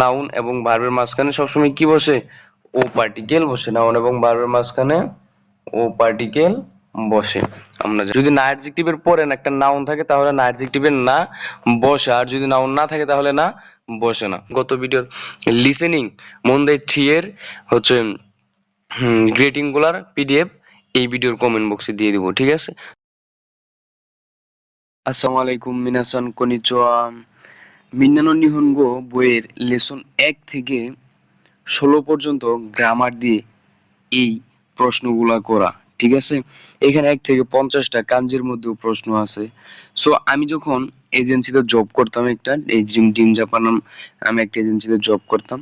Noun এবং ভার্বের মাঝখানে সবসময় কি বসে? ও পার্টিকেল বসে। নাউন এবং ভার্বের মাঝখানে ও পার্টিকেল বসে। আমরা যদি না অ্যাডজেক্টিভের পরে একটা নাউন থাকে, তাহলে না অ্যাডজেক্টিভের না বসে। আর যদি নাউন না থাকে, তাহলে না বসে না। গত ভিডিওর লিসেনিং মন দেয় থ্রি এর হচ্ছে গ্রেটিংগুলার পিডিএফ এই ভিডিওর কমেন্ট বক্সে দিয়ে দিব, ঠিক আছে? আসসালামু আলাইকুম, মিনাসান কনিচুয়া। মিন্নানো নিহনগো বইয়ের লেসন এক থেকে ষোলো পর্যন্ত গ্রামার দিয়ে এই প্রশ্নগুলা করা, ঠিক আছে? এখানে এক থেকে পঞ্চাশটা কাঞ্জির মধ্যেও প্রশ্ন আছে। সো আমি যখন এজেন্সিতে জব করতাম একটা, এই ড্রিম ডিম জাপান আমি একটা এজেন্সিতে জব করতাম,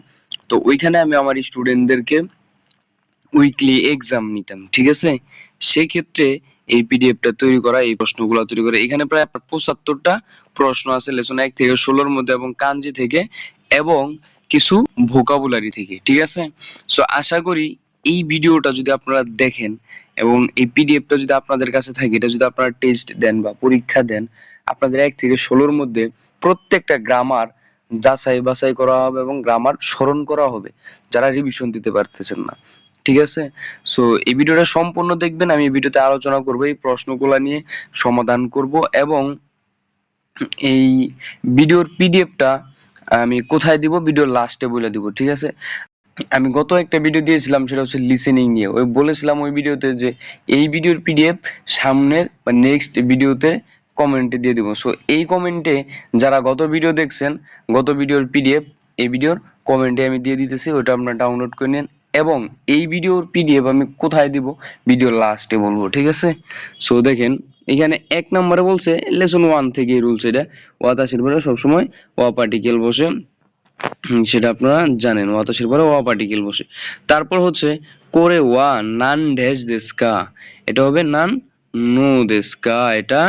তো ওইখানে আমি আমার স্টুডেন্টদেরকে উইকলি এক্সাম নিতাম, ঠিক আছে? সেক্ষেত্রে এই পিডিএফটা তৈরি করা, এই প্রশ্নগুলো তৈরি করা, এখানে প্রায় পঁচাত্তরটা প্রশ্ন আছে লেসন এক থেকে ষোলোর মধ্যে এবং কাঞ্জি থেকে এবং কিছু ভোকাবুলারি থেকে, ঠিক আছে? সো আশা করি এই ভিডিওটা যদি আপনারা দেখেন এবং এই পিডিএফটা যদি আপনাদের কাছে থাকে, এটা যদি আপনারা টেস্ট দেন বা পরীক্ষা দেন, আপনাদের এক থেকে ষোলোর মধ্যে প্রত্যেকটা গ্রামার যাচাই বাছাই করা হবে এবং গ্রামার স্মরণ করা হবে, যারা রিভিশন দিতে পারতেছেন না, ঠিক আছে? সো এই ভিডিওটা সম্পূর্ণ দেখবেন, আমি এই ভিডিওতে আলোচনা করব, এই প্রশ্নগুলো নিয়ে সমাধান করব এবং এই ভিডিওর পিডিএফটা আমি কোথায় দিব? ভিডিওর লাস্টে বলে দিব, ঠিক আছে? আমি গত একটা ভিডিও দিয়েছিলাম, সেটা হচ্ছে লিসেনিং নিয়ে। ওই বলেছিলাম ওই ভিডিওতে যে এই ভিডিওর পিডিএফ সামনের বা নেক্সট ভিডিওতে কমেন্টে দিয়ে দিব। সো এই কমেন্টে যারা গত ভিডিও দেখছেন, গত ভিডিওর পিডিএফ, এই ভিডিওর কমেন্টে আমি দিয়ে দিতেছি, ওটা আপনারা ডাউনলোড করে নিন। এবং এই ভিডিওর পিডিএফ আমি কোথায় দিব? ভিডিওর লাস্টে বলব, ঠিক আছে? সো দেখেন, এখানে এক নম্বরে বলছে লেসন ওয়ান থেকে রুলস এটা। ওয়াতাসির পরে সবসময় ওয়া পার্টিকেল বসে। সেটা আপনারা জানেন ওয়াতাসির পরে ওয়া পার্টিকেল বসে। তারপর হচ্ছে, করে ওয়া নান ড্যাশ দেস্কা। এটা হবে নান নো দেস্কা, এটা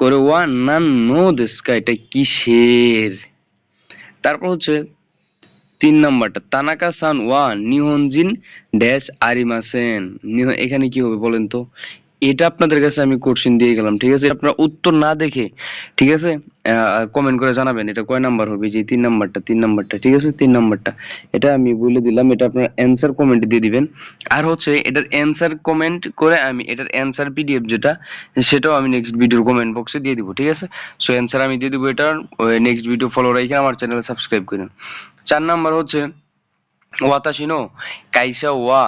করে ওয়া নান নো দেস্কা, এটা কিসের? তারপর হচ্ছে তিন নাম্বারটা, তানাকা সান ওয়া নিহনজিন ড্যাশ আরিমাসেন। নিহ- এখানে কি হবে বলেন তো? এটা আপনাদের কাছে আমি কোশ্চেন দিয়ে গেলাম, ঠিক আছে? আপনারা উত্তর না দেখে, ঠিক আছে কমেন্ট করে জানাবেন এটা কয় নাম্বার হবে, যে তিন নাম্বারটা তিন নাম্বারটা, ঠিক আছে? তিন নাম্বারটা। এটা আমি বলে দিলাম, এটা আপনার অ্যান্সার কমেন্ট দিয়ে দিবেন। আর হচ্ছে এটার অ্যান্সার কমেন্ট করে আমি, এটার অ্যান্সার পিডিএফ যেটা, সেটাও আমি নেক্সট ভিডিওর কমেন্ট বক্সে দিয়ে দিব, ঠিক আছে? সো অ্যান্সার আমি দিয়ে দিব এটার নেক্সট ভিডিও ফলো রেখে আমার চ্যানেল সাবস্ক্রাইব করুন চার নাম্বার হচ্ছে ওয়াতাশিনো কাইসা ওয়া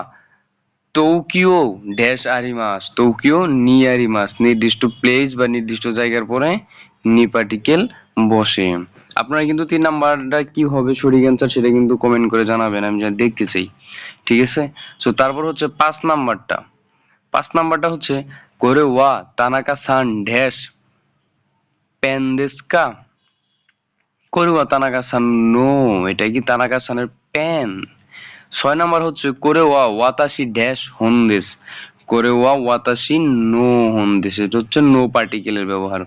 টোকিও ড্যাশ আরিমাস, টোকিও নি আরিমাস, নির্দিষ্ট প্লেস বা নির্দিষ্ট জায়গার পরে নি পার্টিকেল বসে। আপনারা কিন্তু তিন নাম্বারটা কি হবে, সঠিক অ্যান্সার সেটা কিন্তু কমেন্ট করে জানাবেন, আমি যা দেখতে চাই। ঠিক আছে? সো তারপর হচ্ছে পাঁচ নাম্বারটা। পাঁচ নাম্বারটা হচ্ছে, করে ওয়া তানাকা সান ড্যাশ প্যান্দেস্কা করে ওয়া তানাকা সান নো এটা কি তানাকা সানের প্যান? ছয় নাম্বার হচ্ছে, করে ওয়া ওয়াতাসি ড্যাশ হন্দেস করে ওয়া ওয়াতাসি নো হন্দেস এটা হচ্ছে নো পার্টিকেলের ব্যবহার।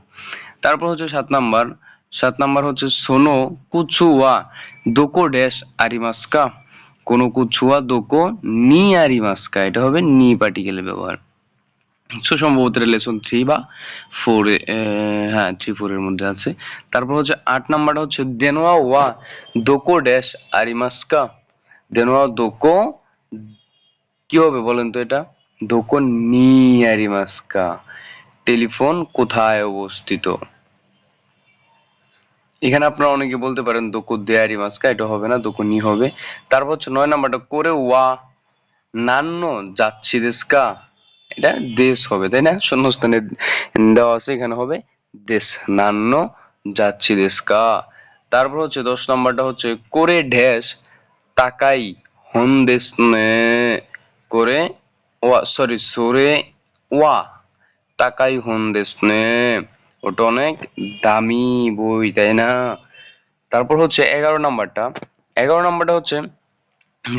তারপর হচ্ছে সাত নাম্বার। সাত নাম্বার হচ্ছে সোনো কুচু ওয়া দোকো ড্যাশ আরিমাস্কা কোনো কুচুয়া দোকো নি আরিমাস্কা এটা হবে নি পার্টিকেলের ব্যবহার। সো সম্ভবত লেসন থ্রি বা ফোর হ্যাঁ থ্রি ফোর এর মধ্যে আছে। তারপর হচ্ছে আট নাম্বারটা হচ্ছে, দেনোয়া ওয়া দোকো ড্যাশ আরিমাস্কা। দেনোয়া দোকো, কি হবে বলেন তো এটা? দোকো নি আরিমাস্কা। টেলিফোন কোথায় অবস্থিত? এখানে আপনারা অনেকে বলতে পারেন, দোকো দে আরিমাস্কা, এটা হবে না, দোকো নি হবে। তারপর হচ্ছে নয় নাম্বারটা, করে ওয়া নান্ন যাচ্ছি দেশকা এটা দেশ হবে, তাই না? শূন্যস্থানে দেওয়া আছে, এখানে হবে দেশ। নান্ন যাচ্ছি দেশকা তারপর হচ্ছে দশ নাম্বারটা হচ্ছে করে ড্যাশ তাকাই হন দেশ করে ওয়া সরি সরে ওয়া তাকাই হন দেশ ওটা অনেক দামি বই, তাই না? তারপর হচ্ছে এগারো নাম্বারটা। এগারো নাম্বারটা হচ্ছে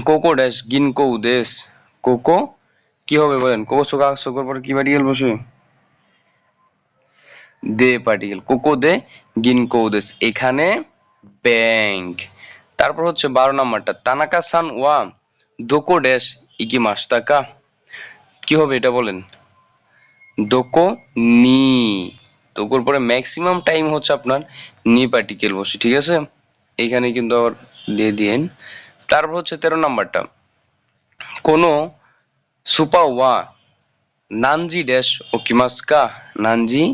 কোকো ড্যাশ গিনকো দেশ। কোকো কি হবে বলেন? কোকো সোকা সোকোর পর কি পার্টিকেল বসে? দে পার্টিকেল কোকো দে, গিনকো দেশ এখানে ব্যাংক। তারপর হচ্ছে বারো নাম্বারটা, তানাকা সান ওয়া দোকো ড্যাশ ইকি মাস্তাকা কি হবে এটা বলেন? দোকো নি। দোকোর পরে ম্যাক্সিমাম টাইম হচ্ছে আপনার নি পার্টিকেল বসে, ঠিক আছে? এখানে কিন্তু আবার দিয়ে দিয়েন। তারপর হচ্ছে তেরো নাম্বারটা, কোনো সুপা ওয়া নানজি ড্যাশ ও কিমাস্কা, নানজি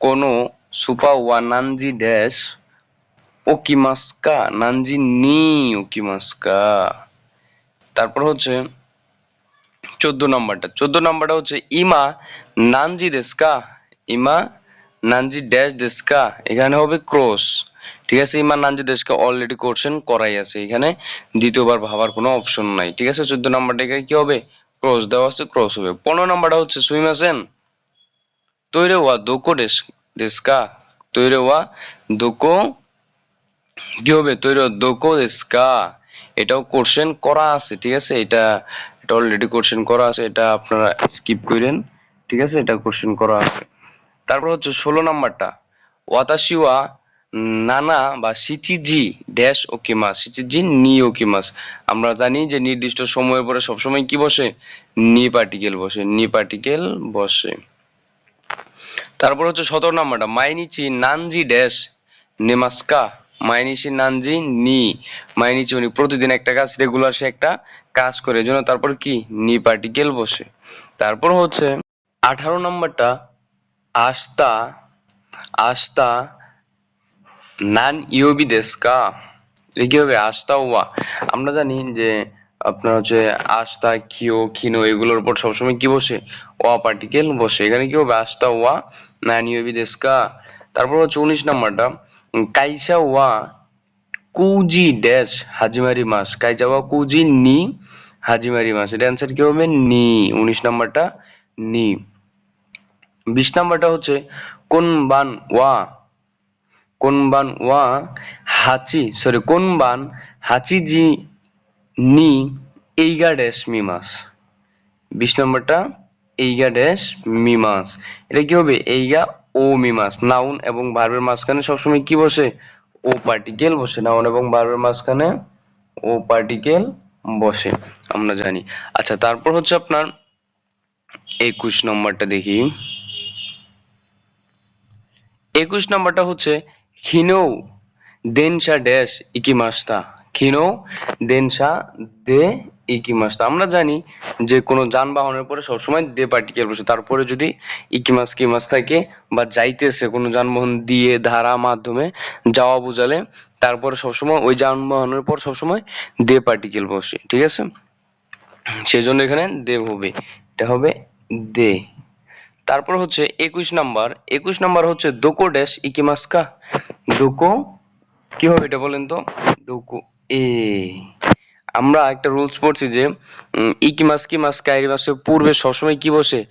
কোনো সুপা ওয়া নানজি ড্যাশ ও কিমাস্কা, নানজি নি ও কিমাস্কা। তারপর হচ্ছে চোদ্দ নাম্বারটা। চোদ্দ নাম্বারটা হচ্ছে ইমা নানজি দেস্কা ইমা নানজি ড্যাশ দেস্কা এখানে হবে ক্রস ঠিক আছে? ইমান নানজি দেশকে অলরেডি কোশ্চেন করাই আছে এখানে। দ্বিতীয়বার ভাবার কোনো অপশন নাই, ঠিক আছে? চোদ্দ নাম্বারটা এখানে কি হবে? ক্রস দেওয়া আছে ক্রস হবে। পনেরো নাম্বারটা হচ্ছে সুইমাসেন তৈরে ওয়া দোকো ডেস দেশকা। তৈরে ওয়া দোকো, কি হবে? তৈরি দোকো দেশকা। এটাও কোশ্চেন করা আছে, ঠিক আছে? এটা এটা অলরেডি কোশ্চেন করা আছে। এটা আপনারা স্কিপ করেন, ঠিক আছে? এটা কোশ্চেন করা আছে। তারপর হচ্ছে ষোলো নাম্বারটা ওয়াতাশি ওয়া নানা বা সিচিজি ড্যাশ ওকিমাস সিচিজি নি ওকিমাস আমরা জানি যে নির্দিষ্ট সময়ের পরে সবসময় কি বসে? নি পার্টিকেল বসে, নি পার্টিকেল বসে। তারপর হচ্ছে সতেরো নাম্বারটা, মাইনিচি নানজি ড্যাশ, নেমাস্কা, মাইনিচি নানজি নি। মাইনিচি উনি প্রতিদিন একটা কাজ, রেগুলার সে একটা কাজ করে, এজন্য তারপর কি? নি পার্টিকেল বসে। তারপর হচ্ছে আঠারো নাম্বারটা, আস্তা আস্তা নান ইউবি এটা কি? হবে আস্তা ওয়া আমরা জানি যে আপনার হচ্ছে আস্তা খিও খিনো এগুলোর উপর সবসময় কি বসে? ওয়া পার্টিকেল বসে। এখানে কি হবে আস্তা ওয়া নান ইউবি দেশকা তারপর হচ্ছে উনিশ নাম্বারটা। কাইসা ওয়া কুজি ড্যাশ হাজিমারি মাস। কাইসা ওয়া কুজি নি হাজিমারি মাস। এটা অ্যান্সার কি হবে? নি। উনিশ নাম্বারটা নি। বিশ নাম্বারটা হচ্ছে কোন বান ওয়া কোন বান ওয়া হাচি সরি কোন বান হাচি জি নি এইগা ড্যাশ মিমাস। বিশ নম্বরটা এইগা ড্যাশ মিমাস। এটা কি হবে? এইগা ও মিমাস। নাউন এবং ভার্বের মাঝখানে সবসময় কি বসে? ও পার্টিকেল বসে। নাউন এবং ভার্বের মাঝখানে ও পার্টিকেল বসে। আমরা জানি। আচ্ছা তারপর হচ্ছে আপনার একুশ নম্বরটা দেখি। একুশ নম্বরটা হচ্ছে খিনো দেনসা ড্যাশ ইকিমাস্তা খিনো দেনসা দে ইকিমাস্তা আমরা জানি যে কোনো যানবাহনের পরে সবসময় দে পার্টিকেল বসে। তারপরে যদি ইকিমাস কিমাস থাকে বা যাইতেছে কোনো যানবাহন দিয়ে, ধারা, মাধ্যমে যাওয়া বোঝালে তারপরে সবসময় ওই যানবাহনের পর সবসময় দে পার্টিকেল বসে। ঠিক আছে? সেই জন্য এখানে দে হবে। এটা হবে দে। তারপর হচ্ছে একুশ নাম্বার। একুশ নাম্বার হচ্ছে দোকো ড্যাশ ইকিমাস্কা। দোকো? কি হবে এটা বলেন তো? দোকো, এ। আমরা একটা রুলস পড়ছি যে ইকিমাস কিমাস কাইরি মাসের পূর্বে সবসময় কি বসে?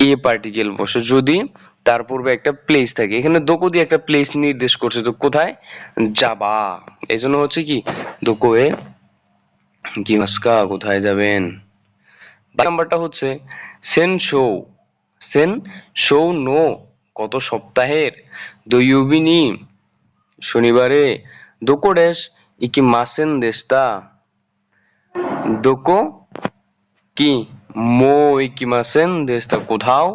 এ পার্টিকেল বসে। যদি তার পূর্বে একটা প্লেস থাকে। এখানে দোকো দিয়ে একটা প্লেস নির্দেশ করছে। তো কোথায়? যাবা। এই জন্য হচ্ছে কি? দোকো এ কি কিমাস্কা কোথায় যাবেন? নাম্বারটা হচ্ছে সেন শো সেন শো নো কত সপ্তাহের? দইউবিনি শনিবারে, দোকো ড্যাশ ইকি মাসেন দেশটা। দোকো, কি? মো ইকি মাসেন দেশটা কোথাও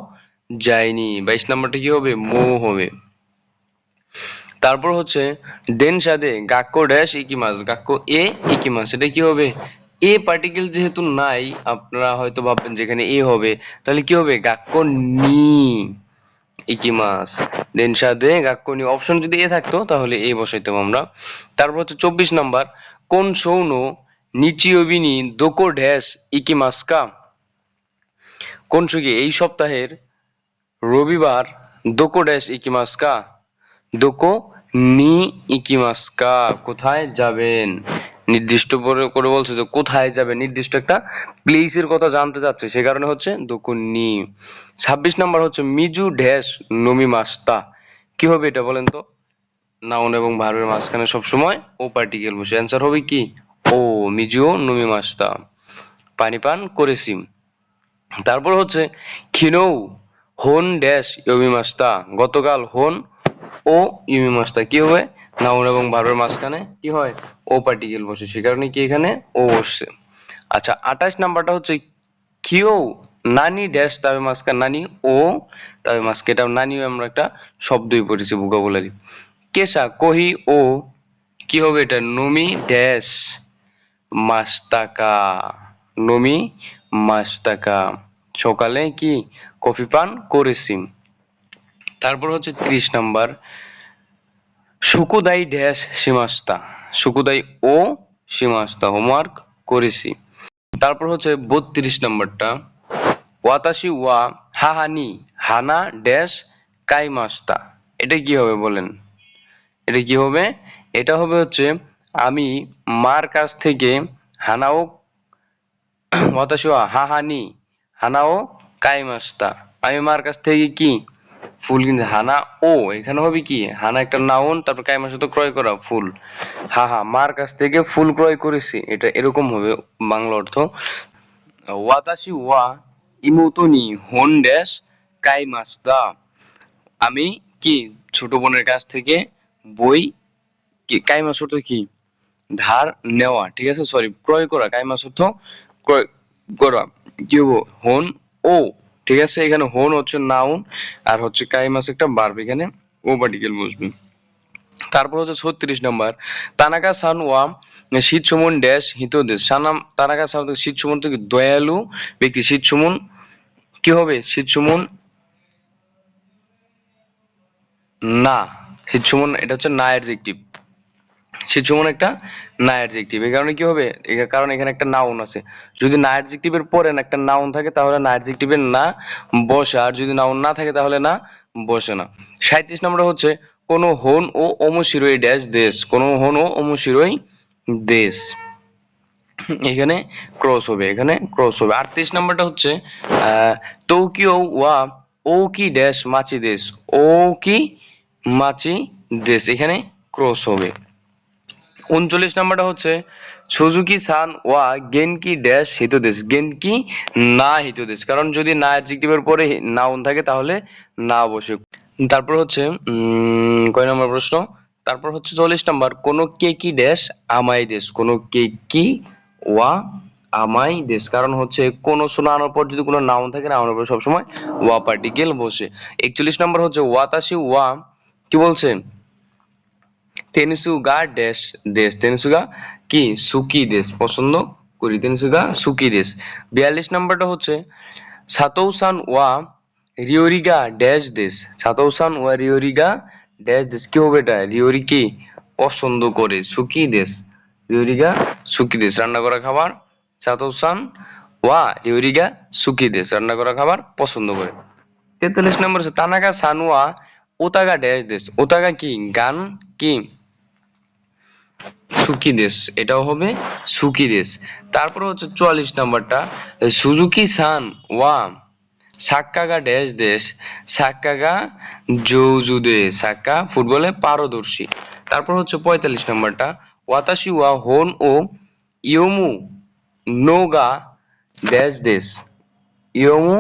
যায়নি। বাইশ নাম্বারটা কি হবে? মো হবে। তারপর হচ্ছে, দেন সাদে, গাক্কো ড্যাশ ইকি মাস। গাক্কো এ, ইকি মাস। এটা কি হবে? এ পার্টিকেল যেহেতু নাই, আপনারা হয়তো ভাববেন যেখানে এ হবে। তাহলে কি হবে? গাক্কো নি ইকিমাস দেন সাদে গাক্কো নি অপশন যদি এ থাকতো, তাহলে এ বসাইতাম আমরা। তারপর হচ্ছে চব্বিশ নাম্বার। কোন সৌন নিচিওবিনি দোকো ড্যাশ ইকিমাসকা কোন সুগি এই সপ্তাহের রবিবার দোকো ড্যাশ ইকিমাসকা দোকো নি ইকিমাস্কা কোথায় যাবেন? নির্দিষ্ট করে বলছে যে কোথায় যাবে নির্দিষ্ট একটা প্লেসের কথা জানতে চাচ্ছে সে কারণে হচ্ছে দোকো নি ছাব্বিশ নাম্বার হচ্ছে মিজু ড্যাশ নমি মাস্তা। কি হবে এটা বলেন তো? নাউন এবং ভার্বের মাঝখানে সবসময় ও পার্টিকেল বসে। অ্যান্সার হবে কি? ও, মিজু নমি মাস্তা। পানি পান করেছি তারপর হচ্ছে খিনৌ, হোন ড্যাশ ইয়মি মাস্তা। গতকাল হোন ও ইউমি মাস্তা। কি হবে? নাউন এবং ভার্বের মাঝখানে কি হয়? ও পার্টিকেল বসে সে কারণে কি এখানে ও বসছে। আচ্ছা আঠাশ নাম্বারটা হচ্ছে খিও নানি ড্যাশ তবে মাঝখানে নানি ও তবে মাঝকে এটা নানিও আমরা একটা শব্দই পড়েছি ভোকাবুলারি কেসা কহি ও কি হবে এটা? নমি ড্যাশ মাস্তাকা নমি মাস্তাকা। সকালে কি কফি পান করেছি। তারপর হচ্ছে ত্রিশ নাম্বার। সুকুদাই ড্যাশ সীমাস্তা। সুকুদাই ও সীমাস্তা হোমওয়ার্ক করেছি। তারপর হচ্ছে বত্রিশ নাম্বারটা। ওয়াতাশি ওয়া হাহানি হানা ড্যাশ কাইমাস্তা। এটা কি হবে বলেন? এটা কি হবে? এটা হবে হচ্ছে আমি মার কাছ থেকে হানাও ওয়াতাশি ওয়া হাহানি হানাও কাইমাস্তা। আমি মার কাছ থেকে কি ফুল কিনছে হানা, ও, এখানে হবে কি? হানা একটা নাউন তারপর কাইমার সাথে ক্রয় করা ফুল। হা হা, মার কাছ থেকে ফুল ক্রয় করেছি। এটা এরকম হবে বাংলা অর্থ। ওয়াতাশি ওয়া ইমোতনি হন ড্যাশ কাইমাস্তা। আমি কি ছোট বোনের কাছ থেকে বই কাইমাস অর্থ কি? ধার নেওয়া, ঠিক আছে? সরি ক্রয় করা কাইমাস অর্থ ক্রয় করা। কি হব হন, ও। ঠিক আছে, এখানে হোন হচ্ছে নাউন আর হচ্ছে কাইমাস একটা বার্ব এখানে ও পার্টিকেল বসবে। তারপর হচ্ছে ছত্রিশ নম্বর তানাকা সান ওয়াম শীত সুমন ড্যাশ হিতদেশ। সানাম তানাকা সান শীত সুমন থেকে দয়ালু ব্যক্তি। শীত সুমন কি হবে? শীত সুমন না শীত সুমন এটা হচ্ছে না অ্যাডজেক্টিভ শীত সুমন একটা না অ্যাডজেক্টিভ এই কারণে কি হবে? কারণ এখানে একটা নাউন আছে। যদি না অ্যাডজেক্টিভের পরে একটা নাউন থাকে, তাহলে না অ্যাডজেক্টিভের না বসে। আর যদি নাউন না থাকে, তাহলে না বসে না। সাঁত্রিশ নম্বর হচ্ছে, কোন হন ও অমশিরোই ড্যাশ দেশ। কোন হন ও অমশিরোই দেশ। এখানে ক্রস হবে, এখানে ক্রস হবে। আটত্রিশ নাম্বারটা হচ্ছে টোকিও ওয়া ও কি ড্যাশ মাচি দেশ। ও কি মাচি দেশ। এখানে ক্রস হবে। উনচল্লিশ নাম্বারটা হচ্ছে, সুজুকি সান ওয়া গেনকি ড্যাশ হিতদেশ। গেনকি না হিতদেশ, কারণ যদি না অ্যাডজেক্টিভের পরে নাউন থাকে তাহলে না বসে। তারপর হচ্ছে কয় নম্বর প্রশ্ন? তারপর হচ্ছে চল্লিশ নাম্বার, কোন কে কি ড্যাশ আমাই দেশ, কোন কে কি ওয়া আমাই দেশ, কারণ হচ্ছে কোন শোনানোর পর যদি কোনো নাউন থাকে, নাউনের পর সবসময় ওয়া পার্টিকেল বসে। একচল্লিশ নম্বর হচ্ছে ওয়াতাসি ওয়া কি বলছে? তেনসুগা ড্যাশ দেশ। তেনসুগা কি? সুকি দেশ। পছন্দ করি। তেনসুগা সুকি দেশ। বিয়াল্লিশ নম্বরটা হচ্ছে, সাতৌসান ওয়া রিওরিগা ড্যাশ দেশ। সাতৌসান ওয়া রিওরিগা ড্যাশ দেশ। কি হবে এটা? রিওরি কি? পছন্দ করে। সুকি দেশ। রিওরিগা সুকি দেশ। রান্না করা খাবার, সাতৌসান ওয়া রিওরিগা সুকি দেশ। রান্না করা খাবার, পছন্দ করে। তেতাল্লিশ নম্বর হচ্ছে তানাকা সানুয়া ওতাগা ড্যাশ দেশ। ওতাগা কি? গান কি? সুকি দেশ, এটাও হবে সুকি দেশ। তারপর হচ্ছে চুয়াল্লিশ নাম্বারটা, সুজুকি সান ওয়া সাক্কাগা ড্যাশ দেশ, সাক্কাগা জৌজু দেশ, সাক্কা ফুটবলে পারদর্শী। তারপর হচ্ছে পঁয়তাল্লিশ নাম্বারটা, ওয়াতাশি ওয়া হোন ও ইয়োমু নোগা ড্যাশ দেশ। ইয়োমু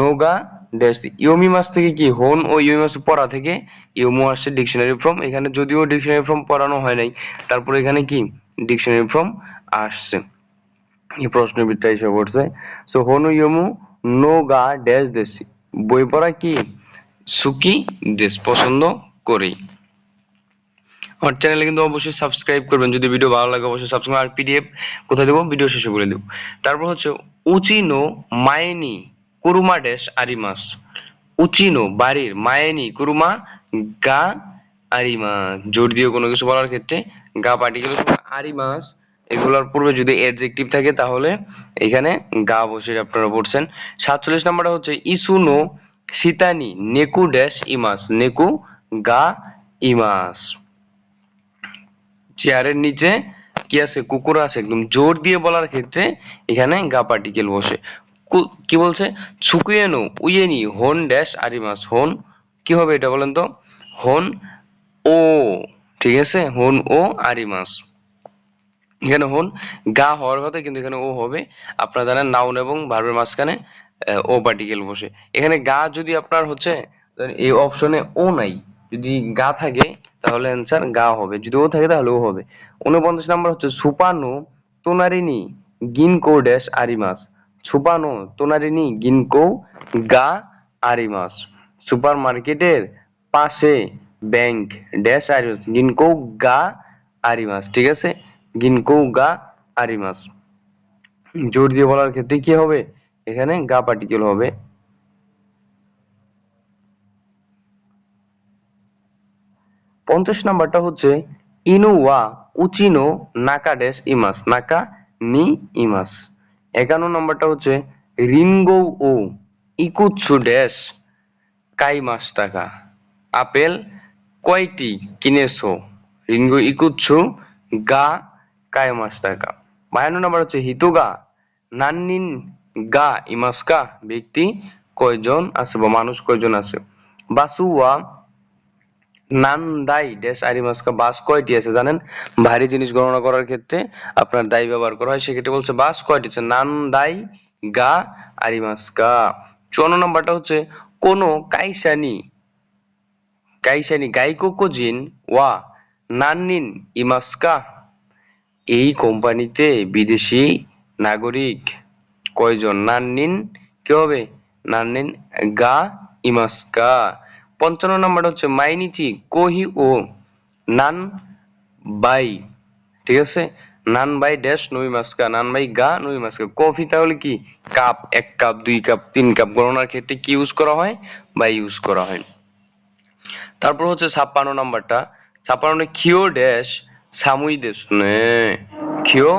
নোগা ড্যাশ ইয়োমি মাস থেকে কি হোন ও ইয়োমি মাস পড়া থেকে ইয়োমু আসছে ডিকশনারি ফর্ম এখানে যদিও ডিকশনারি ফর্ম পড়ানো হয় নাই, তারপর এখানে কি ডিকশনারি ফর্ম আসছে। এই প্রশ্নের বিদ্যা এসে পড়ছে। সো হোন ও ইয়োমু নোগা ড্যাশ দেশ বই পড়া কি? সুকি দেশ পছন্দ করি। আমার চ্যানেলে কিন্তু অবশ্যই সাবস্ক্রাইব করবেন। যদি ভিডিও ভালো লাগে, অবশ্যই সাবস্ক্রাইব আর পিডিএফ কোথায় দেবো? ভিডিও শেষে বলে দেবো। তারপর হচ্ছে উচিনো মায়েনি কুরুমা ড্যাশ আরিমাস। উচিনো, বাড়ির, মায়েনি, কুরুমা, গা, আরিমাস। জোর দিয়ে কোনো কিছু বলার ক্ষেত্রে গা পার্টিকেল আরিমাস, এগুলোর পূর্বে যদি অ্যাডজেক্টিভ থাকে তাহলে এখানে গা বসে আপনারা পড়ছেন। সাতচল্লিশ নাম্বারটা হচ্ছে ইসুনো, সিতানি, নেকু ড্যাশ ইমাস। নেকু, গা, ইমাস। চেয়ারের নিচে কি আছে? কুকুর আছে। একদম জোর দিয়ে বলার ক্ষেত্রে এখানে গা পার্টিকেল বসে। কু- বলছে? ছুকুয়েনো উইয়েনি হন ড্যাশ আরিমাস, হন, কি হবে এটা বলেন তো? হন ও, ঠিক আছে? হন ও আরিমাস। এখানে হন, গা হওয়ার কথা, কিন্তু এখানে ও হবে। আপনারা জানেন নাউন এবং ভার্বের মাঝখানে ও পার্টিকেল বসে। এখানে গা যদি আপনার হচ্ছে এই অপশনে ও নাই। যদি গা থাকে, তাহলে অ্যান্সার গা হবে। যদি ও থাকে, তাহলে ও হবে। উনপঞ্চাশ নাম্বার হচ্ছে সুপানো তোনারিনি গিনকো ড্যাশ আরিমাস। সুপানো তোনারিনি গিনকো গা আরিমাস। সুপার মার্কেটের পাশে ব্যাংক, ড্যাশ আরিমাস। গিনকো গা আরিমাস, ঠিক আছে? গিনকৌ গা আরিমাস। জোর দিয়ে বলার ক্ষেত্রে কি হবে? এখানে গা পার্টিকেল হবে। পঞ্চাশ নাম্বারটা হচ্ছে ইনুওয়া উচিনো নাকা ড্যাশ ইমাস, নাকা নি ইমাস। একান্ন নম্বরটা হচ্ছে রিনগৌ ও ইকুৎসু ড্যাশ, কাই মাস টাকা। আপেল কয়টি কিনেছো? রিনগো ইকুৎসু, গা, কাই মাস টাকা। বায়ান্ন নাম্বার হচ্ছে হিতুগা, নান্নিন গা, ইমাসকা, ব্যক্তি কয়জন আছে বা মানুষ কয়জন আছে? বাসুয়া নান্দাই ড্যাশ আরিমাসকা বাস কয়টি আছে জানেন? ভারী জিনিস গণনা করার ক্ষেত্রে আপনার দাই ব্যবহার করা হয়, সেক্ষেত্রে বলছে বাস কয়টি আছে নান্দাই গা আরিমাসকা চুয়ান্ন নম্বরটা হচ্ছে, কোন কাইসানি কাইসানি গাইকোকোজিন ওয়া নান্নিন ইমাসকা এই কোম্পানিতে বিদেশি নাগরিক কয়জন? নান্নিন, কি হবে? নান্নিন, গা ইমাসকা পঞ্চান্ন নম্বরটা হচ্ছে মাইনিচি কোহি ও নান বাই। ঠিক আছে? নান বাই ড্যাশ, নই মাস্কা নান বাই গা, নই মাস্কা কফি তাহলে কি? কাপ, এক কাপ, দুই কাপ, তিন কাপ গণনার ক্ষেত্রে কি ইউজ করা হয়? বা ইউজ করা হয় তারপর হচ্ছে ছাপ্পান্ন নাম্বারটা। ছাপ্পান্ন খিও ড্যাশ সামুই দেশ। খিও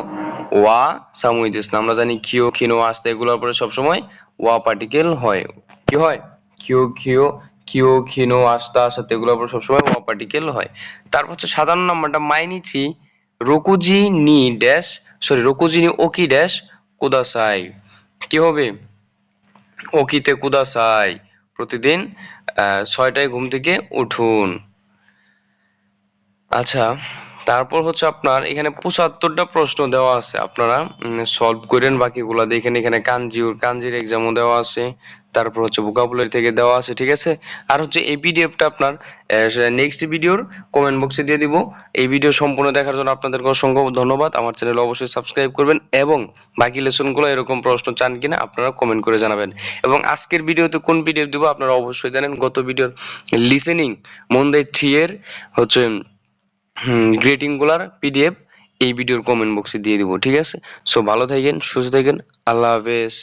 ওয়া সামুই দেশ। আমরা জানি খিও খিনো আসতে, এগুলোর পরে সবসময় ওয়া পার্টিকেল হয়। কি হয়? খিও খিও খিও খিনো আস্তা আস্তা এগুলো আবার সবসময় ওয়া পার্টিকেল হয়। তারপর হচ্ছে সাধারণ নাম্বারটা মাইনিচি রকুজি নি ড্যাশ সরি রকুজি নি ওকি ড্যাশ কুদাসাই। কি হবে? ওকিতে কুদাসাই। প্রতিদিন ছয়টায় ঘুম থেকে উঠুন। আচ্ছা তারপর হচ্ছে আপনার এখানে পঁচাত্তরটা প্রশ্ন দেওয়া আছে। আপনারা সলভ করেন বাকিগুলা, দেখেন এখানে কাঞ্জির কাঞ্জির এক্সামও দেওয়া আছে। তারপর হচ্ছে ভোকাবুলারি থেকে দেওয়া আছে, ঠিক আছে? আর হচ্ছে এই পিডিএফটা আপনার নেক্সট ভিডিওর কমেন্ট বক্সে দিয়ে দিব। এই ভিডিও সম্পূর্ণ দেখার জন্য আপনাদেরকে অসংখ্য ধন্যবাদ। আমার চ্যানেল অবশ্যই সাবস্ক্রাইব করবেন এবং বাকি লেসনগুলো এরকম প্রশ্ন চান কিনা আপনারা কমেন্ট করে জানাবেন। এবং আজকের ভিডিওতে কোন পিডিএফ দিব আপনারা অবশ্যই জানেন। গত ভিডিওর লিসেনিং মন্দাই থ্রি এর হচ্ছে গ্রেটিংগুলার পিডিএফ এই ভিডিওর কমেন্ট বক্সে দিয়ে দিব, ঠিক আছে? সো ভালো থাকেন, সুস্থ থাকেন, আল্লাহ হাফেজ।